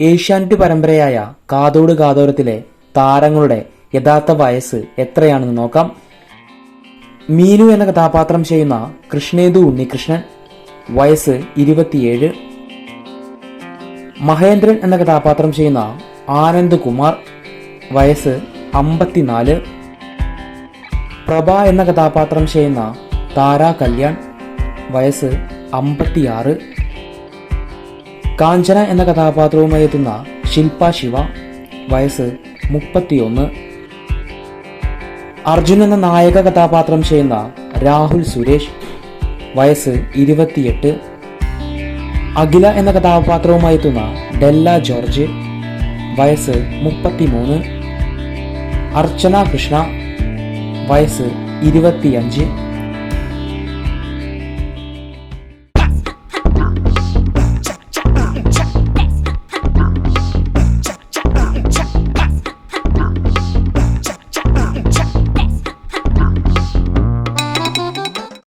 ഏഷ്യാനെറ്റ് പരമ്പരയായ കാതോട് കാതോരത്തിലെ താരങ്ങളുടെ യഥാർത്ഥ വയസ്സ് എത്രയാണെന്ന് നോക്കാം. മീനു എന്ന കഥാപാത്രം ചെയ്യുന്ന കൃഷ്ണേതു ഉണ്ണികൃഷ്ണൻ വയസ്സ് ഇരുപത്തിയേഴ്. മഹേന്ദ്രൻ എന്ന കഥാപാത്രം ചെയ്യുന്ന ആനന്ദ് കുമാർ വയസ്സ് അമ്പത്തിനാല്. പ്രഭ എന്ന കഥാപാത്രം ചെയ്യുന്ന താര കല്യാൺ വയസ്സ് അമ്പത്തിയാറ്. കാഞ്ചന എന്ന കഥാപാത്രവുമായി എത്തുന്ന ശില്പ ശിവ വയസ്സ് മുപ്പത്തിയൊന്ന്. അർജുൻ എന്ന നായക കഥാപാത്രം ചെയ്യുന്ന രാഹുൽ സുരേഷ് വയസ്സ് ഇരുപത്തിയെട്ട്. അഖില എന്ന കഥാപാത്രവുമായി എത്തുന്ന ഡെല്ല ജോർജ് വയസ്സ് മുപ്പത്തിമൂന്ന്. അർച്ചന കൃഷ്ണ വയസ്സ് ഇരുപത്തിയഞ്ച്.